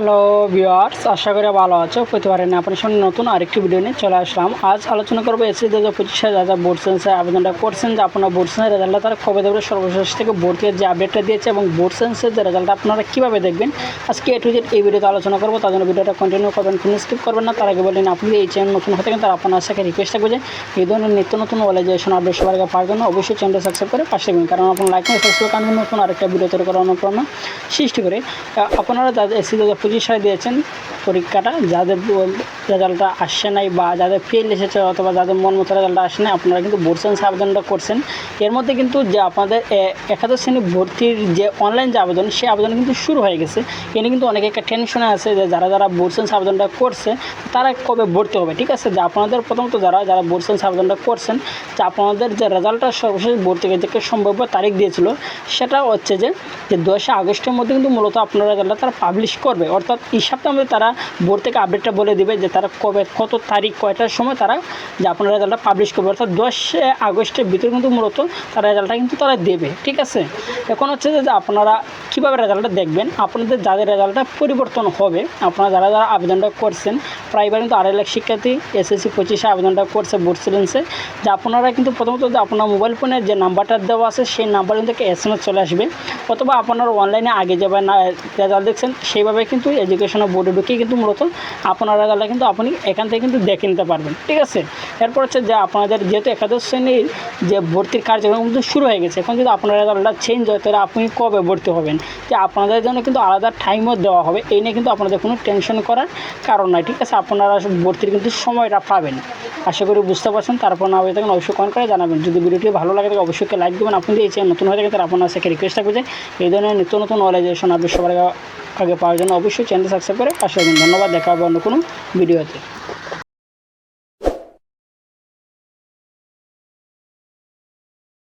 Hello viewers আশা করি ভালো আছো। প্রতিবারের আপনার সঙ্গে নতুন আরেকটি ভিডিও নিয়ে চলে আসলাম। আজ আলোচনা করব এসি দু হাজার পঁচিশে যা যা বোর্ড সেন্সের আবেদনটা করছেন, যে আপনার বোর্ড সেন্সের রেজাল্টটা তারা কবে দেবে, সর্বশেষ থেকে বোর্ডের যে আপডেটটা দিয়েছে এবং বোর্ড সেন্সের যে রেজাল্টটা আপনারা কীভাবে দেখবেন? আজকে এ টু জেড এই ভিডিওতে আলোচনা করব, তার জন্য ভিডিওটা কন্টিনিউ করবেন, কোনো স্কিপ করবেন না। তার আগে বলেন আপনি এই চ্যানেল নতুন হতে থাকেন তারা আপনার সাথে রিকোয়েস্ট থাকবে যে এই ধরনের নিত্য নতুন ওয়ালাইজেশন আপডেট সবার আগে জন্য অবশ্যই চ্যানেলটা সাবস্ক্রাইব করে পাশে থাকবেন। কারণ আপনার লাইক নতুন আরেকটা ভিডিও তৈরি করার অনুপ্রেরণা সৃষ্টি করে। আপনারা এসি দু পঁচিশ দিয়েছেন। পরীক্ষাটা, যাদের রেজাল্টটা আসছে নাই বা যাদের ফেল এসেছে অথবা যাদের মন মতো রেজাল্টটা আসে নাই, আপনারা কিন্তু বোর্ড সায়েন্স আবেদনটা করছেন। এর মধ্যে কিন্তু যে আপনাদের একাদশ শ্রেণি ভর্তির যে অনলাইন যে আবেদন সেই আবেদন কিন্তু শুরু হয়ে গেছে। এনে কিন্তু অনেকে একটা টেনশনে আছে যে যারা যারা বোর্ড সায়েন্স আবেদনটা করছে, তারা কবে ভর্তি হবে, ঠিক আছে? যে আপনাদের প্রথমত যারা যারা বোর্ড সায়েন্স আবেদনটা করছেন, যে আপনাদের যে রেজাল্টটা সর্বশেষ বোর্ড থেকে যে সম্ভাব্য তারিখ দিয়েছিল, সেটা হচ্ছে যে দশই আগস্টের মধ্যে কিন্তু মূলত আপনারা রেজাল্টটা তারা পাবলিশ করবে। অর্থাৎ এই সপ্তাহে মধ্যে তারা বোর্ড থেকে আপডেটটা বলে দিবে যে তারা কবে, কত তারিখ, কয়টার সময় তারা যে আপনার রেজাল্টটা পাবলিশ করবে। অর্থাৎ দশই আগস্টের ভিতরে কিন্তু মূলত তারা রেজাল্টটা কিন্তু তারা দেবে, ঠিক আছে? এখন হচ্ছে যে আপনারা কীভাবে রেজাল্টটা দেখবেন? আপনাদের যাদের রেজাল্টটা পরিবর্তন হবে, আপনারা যারা যারা আবেদনটা করছেন প্রাইভেট কিন্তু আড়াই লাখ শিক্ষার্থী এসএসসি পঁচিশে আবেদনটা করছে বোর্ড সিলেন্সে যে আপনারা কিন্তু প্রথমত যে আপনার মোবাইল ফোনে যে নাম্বারটা দেওয়া আছে, সেই নাম্বার কিন্তু এস এম এস চলে আসবে। অথবা আপনারা অনলাইনে আগে যাবে না রেজাল্ট দেখছেন, সেইভাবে কিন্তু এডুকেশন বোর্ডে ঢুকে কিন্তু মূলত আপনার রেজাল্টটা কিন্তু আপনি এখান থেকে কিন্তু দেখে নিতে পারবেন ঠিক আছে? এরপর হচ্ছে যে আপনাদের যেহেতু একাদশ শ্রেণির যে ভর্তির কার্যক্রম কিন্তু শুরু হয়ে গেছে, এখন যদি আপনার রেজাল্টটা চেঞ্জ হয়, তাহলে আপনি কবে ভর্তি হবেন? যে আপনাদের জন্য কিন্তু আলাদা টাইমও দেওয়া হবে, এই নিয়ে কিন্তু আপনাদের কোনো টেনশন করার কারণ নাই, ঠিক আছে? আপনারা ভর্তির কিন্তু সময়টা পাবেন। আশা করি বুঝতে পারছেন, তারপর না হয়ে থাকেন অবশ্যই কমেন্ট করে জানাবেন। যদি ভিডিওটি ভালো লাগে, তাহলে অবশ্যই লাইক দেবেন। আপনি যদি এই চ্যানেল নতুন হয়ে থাকে তাহলে আপনার সাথে রিকোয়েস্ট থাকবে যে এই ধরনের নিত্য নতুন নলেজেশন আপনি সবার আগে পাওয়ার জন্য অবশ্যই চ্যানেল সাবস্ক্রাইব করে পাশে থাকবেন ধন্যবাদ, দেখা হবে অন্য কোনো ভিডিওতে।